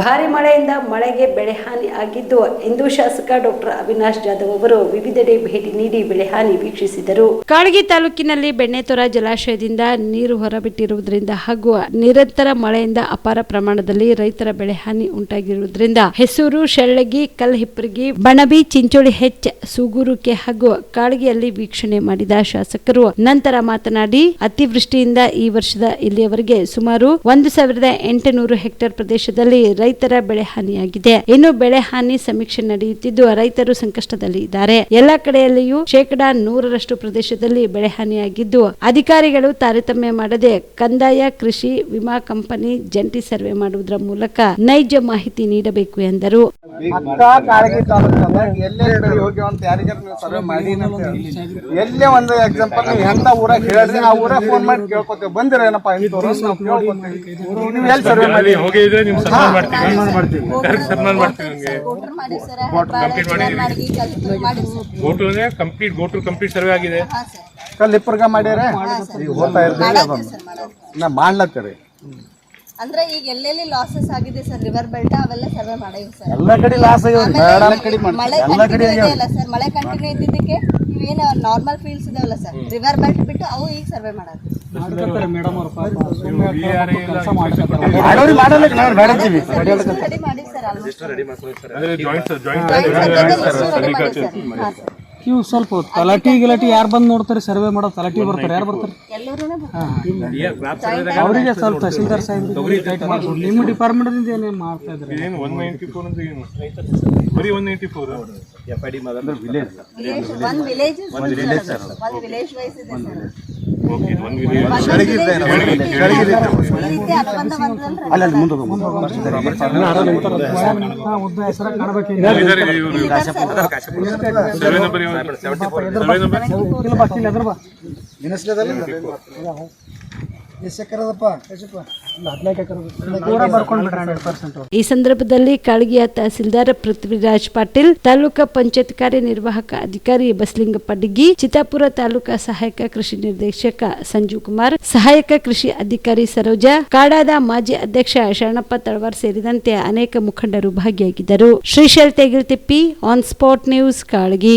ಭಾರಿ ಮಳೆಯಿಂದ ಮಳೆಗೆ ಬೆಳೆ ಹಾನಿ ಆಗಿದ್ದು, ಇಂದು ಶಾಸಕ ಡಾಕ್ಟರ್ ಅವಿನಾಶ್ ಜಾಧವ್ ಅವರು ವಿವಿಧೆಡೆ ಭೇಟಿ ನೀಡಿ ಬೆಳೆ ಹಾನಿ ವೀಕ್ಷಿಸಿದರು. ಕಾಳಗಿ ತಾಲೂಕಿನಲ್ಲಿ ಬೆಣ್ಣೆತೊರ ಜಲಾಶಯದಿಂದ ನೀರು ಹೊರಬಿಟ್ಟಿರುವುದರಿಂದ ಹಾಗೂ ನಿರಂತರ ಮಳೆಯಿಂದ ಅಪಾರ ಪ್ರಮಾಣದಲ್ಲಿ ರೈತರ ಬೆಳೆ ಹಾನಿ ಉಂಟಾಗಿರುವುದರಿಂದ ಹೆಸೂರು, ಶೆಳ್ಳಗಿ ಕಲ್ಹಿಪ್ಪರಗಿ ಬಣಬಿ, ಚಿಂಚೋಳಿ ಹೆಚ್ ಸೂಗೂರುಕೆ ಹಾಗೂ ಕಾಳಗಿಯಲ್ಲಿ ವೀಕ್ಷಣೆ ಮಾಡಿದ ಶಾಸಕರು ನಂತರ ಮಾತನಾಡಿ, ಅತಿವೃಷ್ಟಿಯಿಂದ ಈ ವರ್ಷದ ಇಲ್ಲಿಯವರೆಗೆ ಸುಮಾರು ಒಂದು ಸಾವಿರದ ಎಂಟುನೂರು ಹೆಕ್ಟೇರ್ ಪ್ರದೇಶದಲ್ಲಿ ರೈತರ ಬೆಳೆ ಹಾನಿಯಾಗಿದೆ. ಇನ್ನು ಬೆಳೆ ಹಾನಿ ಸಮೀಕ್ಷೆ ನಡೆಯುತ್ತಿದ್ದು, ರೈತರು ಸಂಕಷ್ಟದಲ್ಲಿ ಇದ್ದಾರೆ. ಎಲ್ಲ ಕಡೆಯಲ್ಲಿಯೂ ಶೇಕಡಾ ನೂರರಷ್ಟು ಪ್ರದೇಶದಲ್ಲಿ ಬೆಳೆ ಹಾನಿಯಾಗಿದ್ದು, ಅಧಿಕಾರಿಗಳು ತಾರತಮ್ಯ ಮಾಡದೆ ಕಂದಾಯ, ಕೃಷಿ ವಿಮಾ ಕಂಪನಿ ಜಂಟಿ ಸರ್ವೆ ಮಾಡುವುದರ ಮೂಲಕ ನೈಜ ಮಾಹಿತಿ ನೀಡಬೇಕು ಎಂದರು. ಕಾಳಗಿ ತಾಲೂಕಲ್ಲ ಎಲ್ಲೇ ಕಡೆ ಹೋಗಿ ಅಂತ ಯಾರಿಗಾರ ನೀವು ಸರ್ವೆ ಮಾಡಿ ಎಲ್ಲೇ ಒಂದು ಎಕ್ಸಾಂಪಲ್ ನೀವು ಎಂತ ಊರಾಗ ಹೇಳಿದ್ರೆ ಆ ಊರಾಗ ಫೋನ್ ಮಾಡಿ ಕೇಳ್ಕೊತೇವೆ. ಬಂದಿರೇನಪ್ಪ ಇಂಥವ್ರು ನಾವು ಕೇಳ್ಕೊತೇವೆ. ನೀವು ಎಲ್ಲಿ ಸರ್ವೆ ಮಾಡಿ ಹೋಗಿದ್ರೆ ಸನ್ಮಾನ ಮಾಡ್ತೀವಿ. ಸನ್ಮಾನ ಮಾಡ್ತೀವಿ. ಗೋಟು ಅಂದ್ರೆ ಕಂಪ್ಲೀಟ್ ಗೋಟು ಕಂಪ್ಲೀಟ್ ಸರ್ವೆ ಆಗಿದೆ. ಸರ್ ಕಲ್ಲಿಪ್ಪರ್ಗ ಮಾಡ್ಯಾರ ಈಗ ಹೋಗ್ತಾ ಇರ್ತೀವಿ ನಾ ಮಾಡ್ಲತ್ತೀರಿ. ಅಂದ್ರೆ ಈಗ ಎಲ್ಲೆಲ್ಲಿ ಲಾಸಸ್ ಆಗಿದೆ ಸರ್ ರಿವರ್ ಬೆಲ್ಟ್ ಅವೆಲ್ಲ ಸರ್ವೆ ಮಾಡೀವಿ ಸರ್ ಎಲ್ಲ ಕಡೆ ಲಾಸ್ ಮಳೆ ಕಂಟಿನ್ಯೂ ಇದೆಯಲ್ಲ ಸರ್ ಮಳೆ ಕಂಟಿನ್ಯೂ ಇದ್ದಿದ್ದಕ್ಕೆ ಇವೇನು ನಾರ್ಮಲ್ ಫೀಲ್ಡ್ಸ್ ಇದಾವಲ್ಲ ಸರ್ ರಿವರ್ ಬೆಲ್ಟ್ ಬಿಟ್ಟು ಅವು ಈಗ ಸರ್ವೆ ಮಾಡೋದು ಮಾಡಿ ಸರ್ ಜಾಯಿಂಟ್ ಇವು ಸ್ವಲ್ಪ ತಲಾಟಿ ಗಿಲಾಟಿ ಯಾರು ಬಂದು ನೋಡ್ತಾರೆ ಸರ್ವೆ ಮಾಡೋ ತಲಾಟಿ ಬರ್ತಾರೆ ಯಾರು ಬರ್ತಾರೆ? ಅವರಿಗೆ ಸ್ವಲ್ಪ ತಹಸೀಲ್ದಾರ್ ಸಾಹೇಬ್ ನಿಮ್ಮ ಡಿಪಾರ್ಟ್ಮೆಂಟ್ ಏನೇನು ಮಾಡ್ತಾ ಇದ್ದಾರೆ? Village village survey number survey number ಈ ಸಂದರ್ಭದಲ್ಲಿ ಕಾಳಗಿಯ ತಹಸೀಲ್ದಾರ್ ಪೃಥ್ವಿರಾಜ್ ಪಾಟೀಲ್ ತಾಲೂಕಾ ಪಂಚಾಯತ್ ಕಾರ್ಯನಿರ್ವಾಹಕ ಅಧಿಕಾರಿ ಬಸಲಿಂಗ ಡಿಗ್ಗಿ ಚಿತ್ತಾಪುರ ತಾಲೂಕಾ ಸಹಾಯಕ ಕೃಷಿ ನಿರ್ದೇಶಕ ಸಂಜೀವ್ ಕುಮಾರ್ ಸಹಾಯಕ ಕೃಷಿ ಅಧಿಕಾರಿ ಸರೋಜಾ ಕಾಡಾದ ಮಾಜಿ ಅಧ್ಯಕ್ಷ ಶರಣಪ್ಪ ತಳವಾರ್ ಸೇರಿದಂತೆ ಅನೇಕ ಮುಖಂಡರು ಭಾಗಿಯಾಗಿದ್ದರು. Shrishail Tegiltippi on spot news Kalagi.